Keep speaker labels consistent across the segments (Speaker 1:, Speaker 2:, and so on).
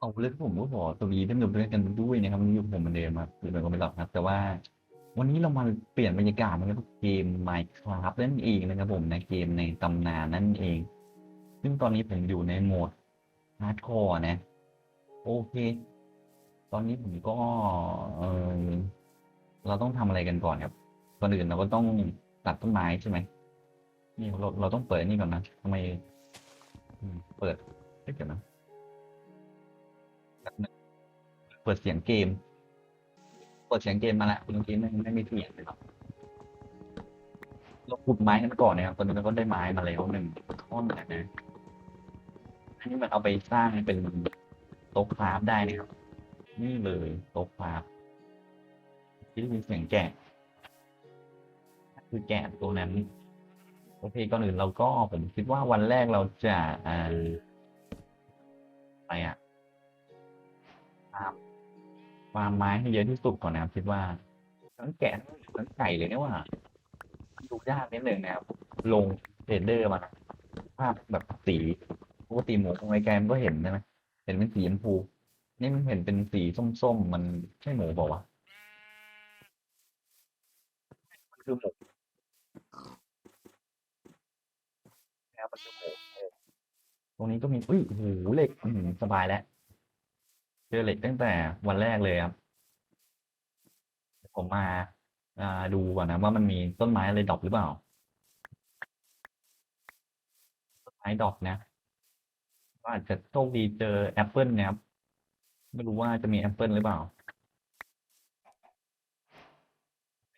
Speaker 1: เอาเลยผมก็ขอสวัสดีท่านผู้ชมด้วยกันด้วยนะครับวันนี้อยู่ผมเหมือนเดิมครับหรือเป็นก็ไม่หลับครับ แต่ว่า วันนี้เรามาเปลี่ยนบรรยากาศนะครับเกม Minecraft นั่นเองนะครับผมนะเกมในตำนานนั่นเอง ซึ่งตอนนี้ผมอยู่ในโหมด Hardcore นะ โอเค ตอนนี้ผมก็เออเราต้องทำอะไรกันก่อนครับก่อนอื่นเราก็ต้องตัดต้นไม้ใช่ไหมนี่เราเราต้องเปิดนี่ก่อนนะทำไมเปิดเอ๊ะเดี๋ยวนะ เปิดเสียงเกม เปิดเสียงเกมมาแล้วคุณเมื่อกี้ไม่ไม่มีเสียงเลยครับเราขุดไม้กันก่อนนะครับตอนนี้เราก็ได้ไม้มาแล้วหนึ่งท่อนนะนะอันนี้มันเอาไปสร้างเป็นโต๊ะคราฟได้นะครับ นี่เลยโต๊ะคราฟที่ได้ยินเสียงแกะ คือแกะตัวนั้น โอเคก่อนอื่นเราก็ผมคิดว่าวันแรกเราจะอ่า ฟาร์มไม้ให้เยอะที่สุดก่อนนะครับคิดว่าทั้งแกะทั้งไก่เลยเนี่ยว่าดูยากนิดนึงนะครับลงเรนเดอร์มาภาพแบบสีปกติหมูของไอแกมก็เห็นใช่ไหมเห็นเป็นสีชมพูนี่มันเห็นเป็นสีส้มๆมันใช่หมูเปล่ามันคือหมูนะครับมันคือหมูตรงนี้ก็มีอุ้ยโอ้โหเหล็กสบายแล้ว เจอเหล็กตั้งแต่วันแรกเลยครับ ผมมาดูก่อนนะว่ามันมีต้นไม้อะไรดอปหรือเปล่า ต้นไม้ดอปนะก็อาจจะโชคดีเจอแอปเปิลนะครับ ไม่รู้ว่าจะมีแอปเปิลหรือเปล่า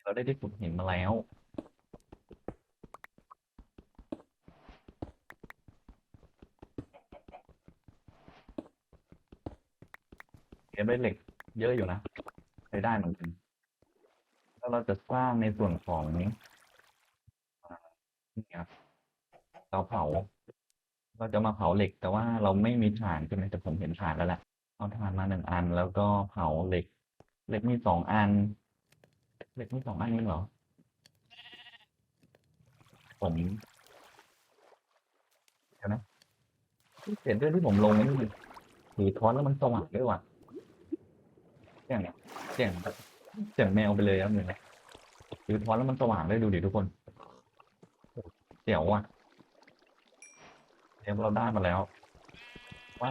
Speaker 1: เราได้ที่ขุดหินมาแล้ว ก็บได้เหล็กเยอะอยู่นะใช้ได้เหมือนกันแล้วเราจะสร้างในส่วนของอ่านี่ครับเตาเผาเราจะมาเผาเหล็ก แต่ว่าเราไม่มีถ่านใช่ไหมแต่ผมเห็นถ่านแล้วแหละเอาถ่านมาหนึ่งอัน แล้วก็เผาเหล็ก เหล็กมีสองอัน เหล็กมีสองอันเองเหรอผมเดี๋ยวนะเห็นด้วยที่ผมลงนี่มันถือท้อนแล้วมันสว่างด้วยว่ะ สียงเนี่ยเสียงแบบเสียงแมวไปเลยครับหนึ่งนะถือทอนแล้วมันสว่างได้ดูดิทุกคนเจ๋วว่ะเดี๋ยวเราได้มาแล้ว ว่า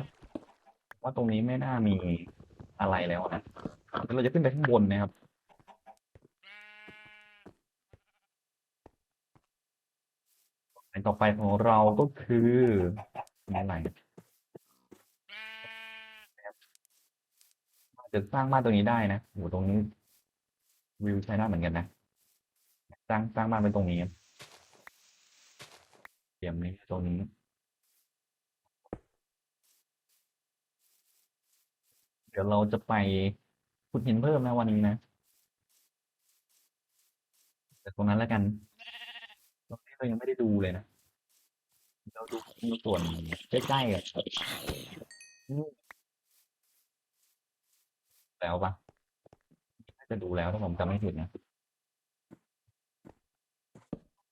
Speaker 1: ว่าตรงนี้ไม่น่ามีอะไรแล้วนะเดี๋ยวเราจะขึ้นไปข้างบนนะครับอันต่อไปของเราก็คืออะไร จะสร้างบ้านตรงนี้ได้นะโหตรงนี้วิวใช้ได้เหมือนกันนะ สร้างสร้างบ้านเป็นตรงนี้เตรียมนี้ตรงนี้เดี๋ยวเราจะไปขุดหินเพิ่มนะวันนี้นะแต่ตรงนั้นแล้วกันตรงนี้เรายังไม่ได้ดูเลยนะ เราดูส่วนใกล้ๆกับนี่ แล้วปะน่าจะดูแล้วถ้าผมจำไม่ผิดนะ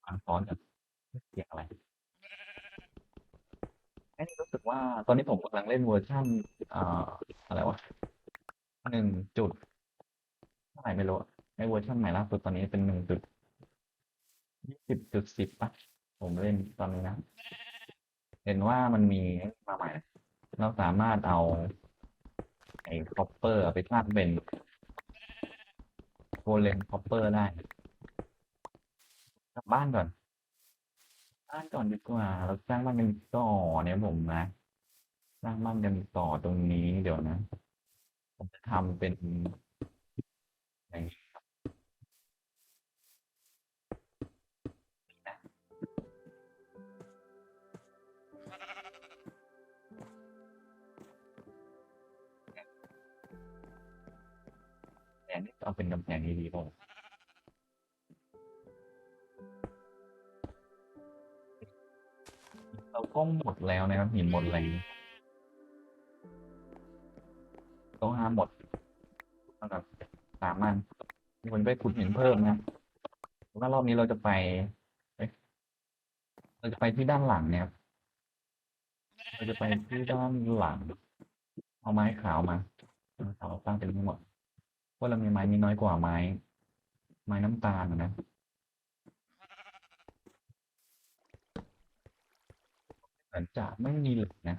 Speaker 1: อ่านซ้อนกันเสียงอะไรอ้นี่รู้สึกว่าตอนนี้ผมกำลังเล่นเวอร์ชันเอ่ออะไรวะหนึ่งจุดเท่าไหร่ไม่รู้ไอ้เวอร์ชันใหม่ล่าสุดตอนนี้เป็นหนึ่งจุดยี่สิบจุดสิบปะผมเล่นตอนนี้นะ เห็นว่ามันมีมาใหม่ เราสามารถเอา ไอ้คอปเปอร์ไปสร้างเป็นโกเลมคอปเปอร์ได้กลับบ้านก่อน บ้านก่อนดีกว่า เราสร้างบ้านกันต่อเนี่ยผมนะ สร้างบ้านกันต่อตรงนี้เดี๋ยวนะ ผมจะทำเป็นอย่างนี้ แผนนี้เอาเป็นกำแพงนี้ดีป่ะเราก็หมดแล้วนะครับหินหมดแล้วต้องห้าหมดเท่ากับสามอันมีคนไปขุดหินเพิ่มนะวก็รอบนี้เราจะไป เราจะไปที่ด้านหลังเนี่ยครับเราจะไปที่ด้านหลัง เอาไม้ขาวมาไม้ขาวสร้างเป็นทั้งหมด เพราเรามีไม้นี้น้อยกว่าไม้ ไม้น้ำตาลอะนะเหมือนจะไม่มีเหล็กนะ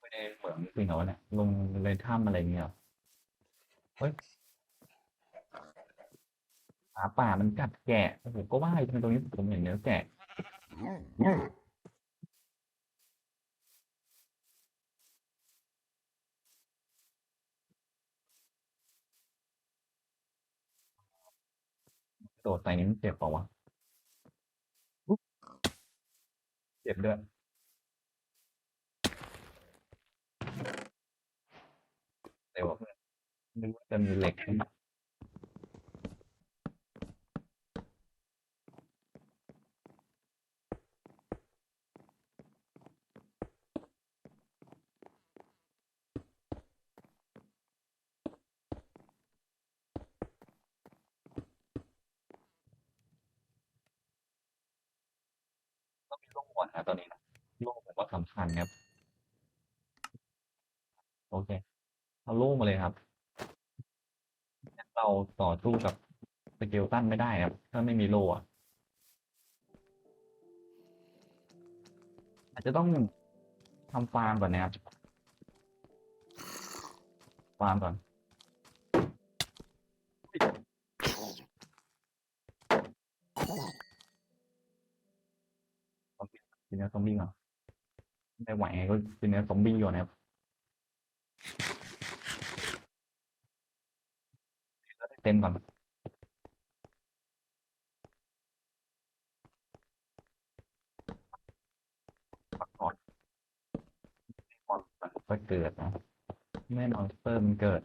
Speaker 1: ไม่ได้เหมืองจริงเหรอวะเนี่ยลงในถ้ำอะไรเงี้ยเหรอเฮ้ยหมาป่ามันกัดแกะโอ้โหก็ว่าทำไมตรงนี้ผมเห็นเนื้อแกะ โดดไปนี่มันเจ็บเปล่าวะเจ็บด้วยเดี๋ยวนึกว่าจะมีเหล็กขึ้นมาต้องมีโล่ก่อนนะตอนนี้นะโล่ผมว่าสำคัญครับ โอเคเอาโล่มาเลยครับ เราต่อสู้กับสเกลตันไม่ได้ครับ ถ้าไม่มีโล่อะอาจจะต้องทำฟาร์มก่อนนะครับฟาร์มก่อน กินเนื้อซอมบี้ก่อนไม่ไหวไงก็กินเนื้อซอมบี้ก่อนนะครับเต็มก่อนปักก่อนก่อนก็เกิดนะแน่นอนเปอร์มันเกิด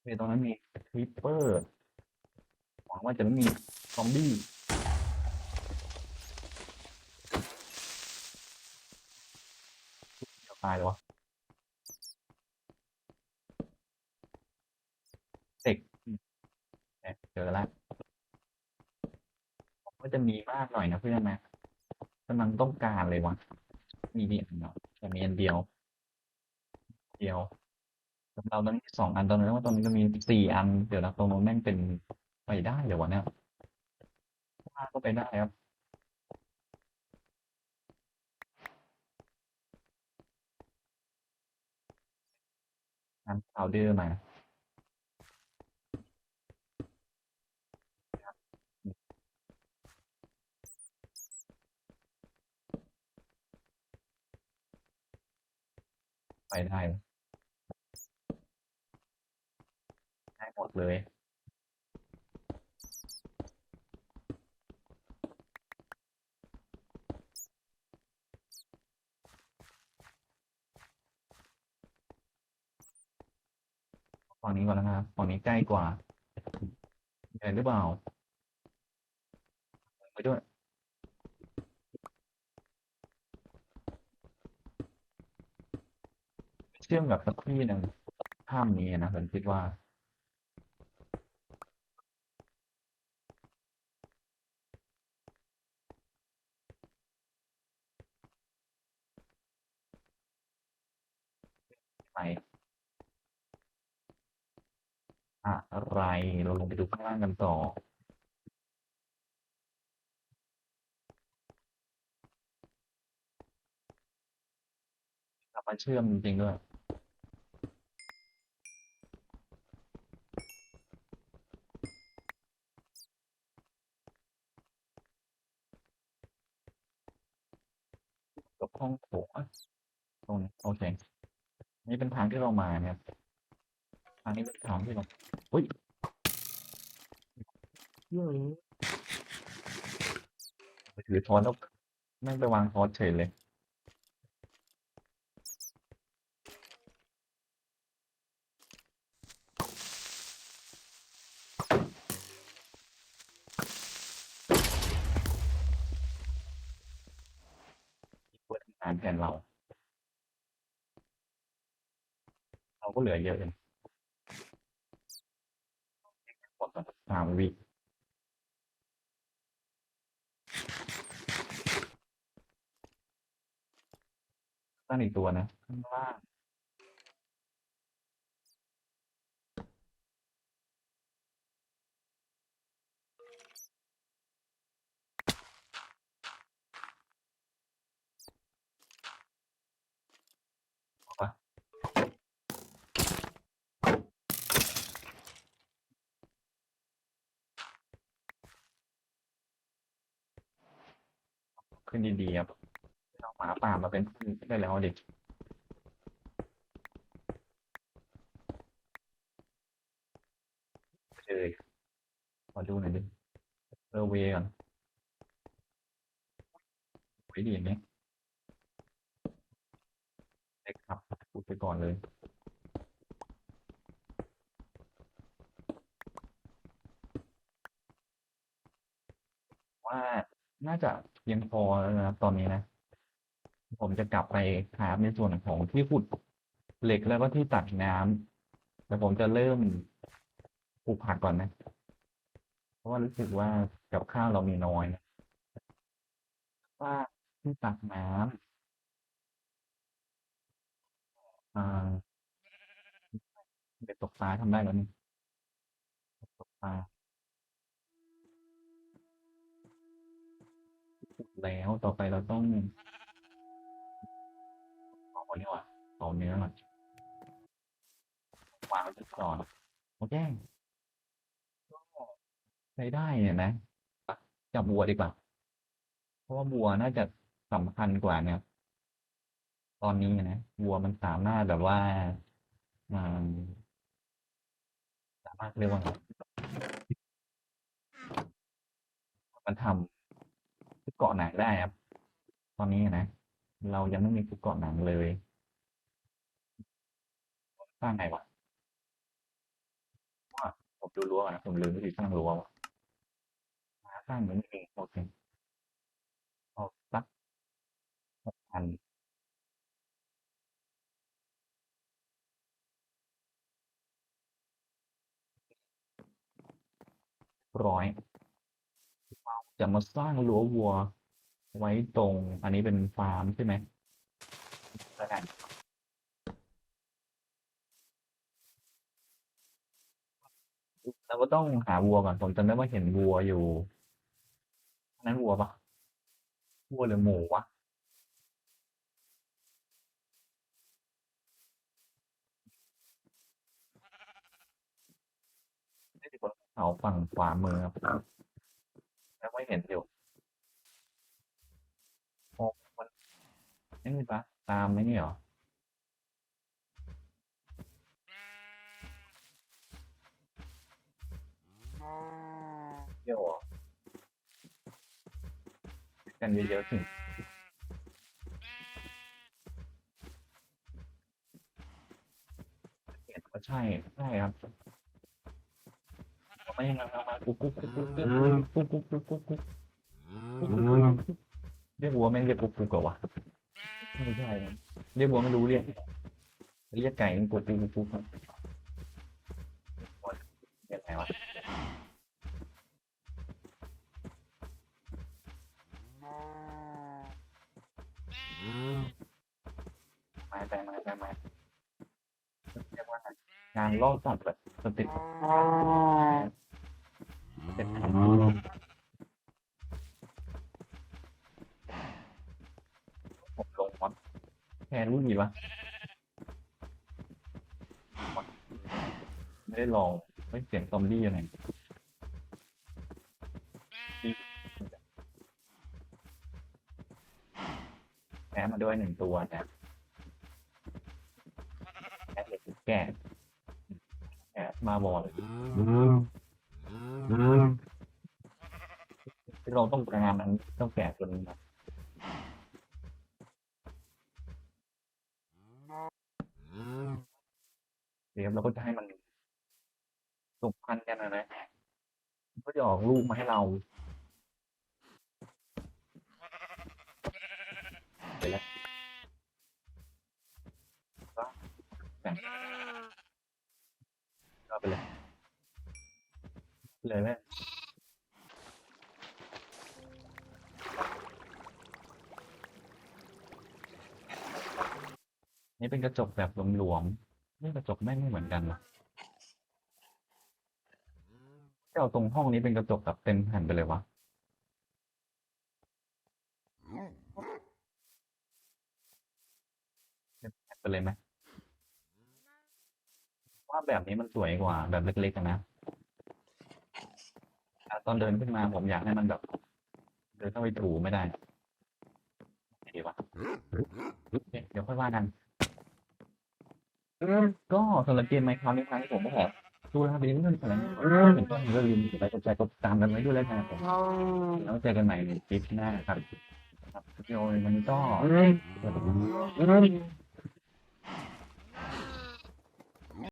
Speaker 1: เฮ้ยตรงนั้นมีคริปเปอร์หวังว่าจะไม่มีซอมบี้จะ ตายเลยวะเด็กเนี่ยเจอแล้วผมว่าจะมีมากหน่อยนะเพื่อนนะกำลังต้องการเลยวะมีมีอันเนาะแต่มีอันเดียว เดียวสำหรับเราตอนนี้สองอันตอนนั้นว่าตอนนี้ก็มีสี่อัน เดี๋ยวนะตรงนู้นแม่งเป็นไปได้เดี๋ยววะเนี่ยว่าก็ไปได้ครับ นเอาเดอร์มาไปได้ ได้หมดเลย ฝั่ง นี้ก่อนนะครับฝั่งนี้ใกล้กว่าใหญ่หรือเปล่าไปด้วยเชื่อมกับสักที่หนึ่งถ้ำนี้นะผมคิดว่าไป อะไรเราลงไปดูข้างล่างกันต่อกลับมาเชื่อมจริงด้วยกับห้องโถงตรงนี้โอเค นี่เป็นทางที่เรามาเนี่ยางนี้เป็นทางที่เราอุ้ยเฮ้ยไปถือทอนแล้วแม่งไปวางทอนเฉยเลยานแทนเรา เราก็เหลือเยอะเอง สามวิตั้งอีกตัวนะ ข้างล่าง ขึ้นดีๆครับเอาหมาป่ามาเป็นเพื่อนได้แล้วเด็กเลยขอดูหน่อยดิเออเวก่อนไว้ดีอย่างนี้เล็กครับพูดไปก่อนเลยว่า น่าจะเพียงพอแล้วนะครับตอนนี้นะ ผมจะกลับไปหาในส่วนของที่ขุดเหล็กแล้วก็ที่ตักน้ำแต่ผมจะเริ่มปลูกผักก่อนนะ เพราะว่ารู้สึกว่ากับข้าวเรามีน้อยนะว่าที่ตักน้ำอ่าเบ็ดตกปลาทำได้แล้วนี่ตกปลา แล้วต่อไปเราต้องเอาอันนี้ว่ะเอาเนื้อก่อนวางไว้ก่อนโอเคก็ใช้ได้เนี่ยนะจับวัวดีกว่า เพราะว่าวัวน่าจะสำคัญกว่าเนี่ยตอนนี้นะวัวมันสามารถแบบว่าอ่าสามารถเรียกว่ามันทำ เกาะหนังได้ครับ ตอนนี้นะ เรายังไม่มีชุดเกาะหนังเลยสร้างไงวะว่าผมดูรั้วก่อนะผมลืมวิธีสร้างรั้วว่าสร้างเหมือนเองโอเคเอาสักหกพันร้อย จะมาสร้างรั้ววัว ไว้ตรง อันนี้เป็นฟาร์มใช่ไหมแล้วกันเราก็ต้องหาวัวก่อนผมจำได้ว่าเห็นวัวอยู่นั้นวัวปะวัวหรือหมูวะไม่ใช่บนเขาฝั่งขวามือครับ ไม่เห็นอยู่โอ้มันนี่ปะตามไหมนี่เหรอเที่ยวเหรอกันเยอะๆสิเห็นว่าใช่ ใช่ครับไม่ยังไงมากุ๊ กุ๊กกุ๊กกุ๊กกุ๊กกุ๊กเรียกวัวแม่งเรียกกุ๊กกุ๊กกว่าไม่ใช่เรียกวัวไม่รู้เรียกเรียกไก่มันกุ๊กกุ๊กกุ๊กครับเรียกไงวะมาแต่มาแต่มาเรียกว่างานล่อสัตว์แบบสติ เป็นผมลงมอดแทนรู้ดีวะไม่ได้ลองไม่เสียงซอมบี้ยังไงแพ้มาด้วยหนึ่งตัวนะแพ้เหล็กแก่แก่มาบอล ที่เราต้องการนั้นต้องแก่จนแบบเดี๋ยวเราก็จะให้มันสุกพันธ์กันนะนะก็จะออกลูกมาให้เราไปแล้วก็แบ่ก็ไปเลย เลยแม่นี่เป็นกระจกแบบหลวมๆนี่กระจกแม่งไม่เหมือนกันวะที่เอาตรงห้องนี้เป็นกระจกแบบเต็มแผ่นไปเลยวะเต็มแผ่นไปเลยไหมว่าแบบนี้มันสวยกว่าแบบเล็กๆนะ ตอนเดินขึ้นมาผมอยากให้มันแบบ เดินเข้าไปถูไม่ได้ดีวะเนี่ยเดี๋ยวค่อยว่ากันก็สำหรับเกมไมค์คราวนี้ครั้งที่ผมก็ขอดูแลดีเรื่องอะไรเห็นก็อย่าลืมกดไลค์กดแชร์กดติดตามกันไว้ด้วยแล้วกันผมแล้วเจอกันใหม่ในคลิปหน้าครับครับวิดีโอวันก็